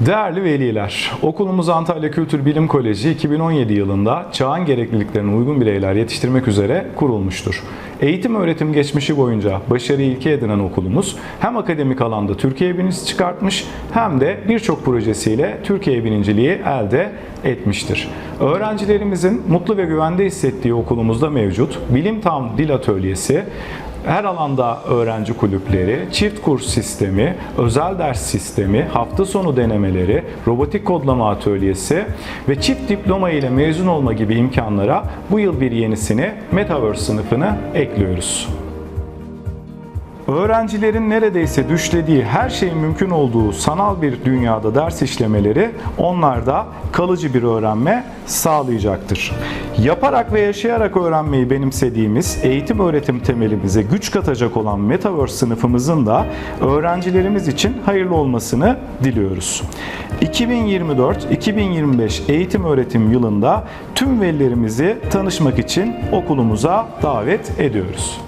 Değerli veliler, okulumuz Antalya Kültür Bilim Koleji 2017 yılında çağın gerekliliklerine uygun bireyler yetiştirmek üzere kurulmuştur. Eğitim öğretim geçmişi boyunca başarıyı ilke edinen okulumuz hem akademik alanda Türkiye birincisi çıkartmış hem de birçok projesiyle Türkiye birinciliği elde etmiştir. Öğrencilerimizin mutlu ve güvende hissettiği okulumuzda mevcut Bilim Tam Dil Atölyesi, her alanda öğrenci kulüpleri, çift kurs sistemi, özel ders sistemi, hafta sonu denemeleri, robotik kodlama atölyesi ve çift diploma ile mezun olma gibi imkanlara bu yıl bir yenisini Metaverse sınıfını ekliyoruz. Öğrencilerin neredeyse düşlediği her şeyin mümkün olduğu sanal bir dünyada ders işlemeleri onlarda kalıcı bir öğrenme sağlayacaktır. Yaparak ve yaşayarak öğrenmeyi benimsediğimiz eğitim öğretim temelimize güç katacak olan Metaverse sınıfımızın da öğrencilerimiz için hayırlı olmasını diliyoruz. 2024-2025 eğitim öğretim yılında tüm velilerimizi tanışmak için okulumuza davet ediyoruz.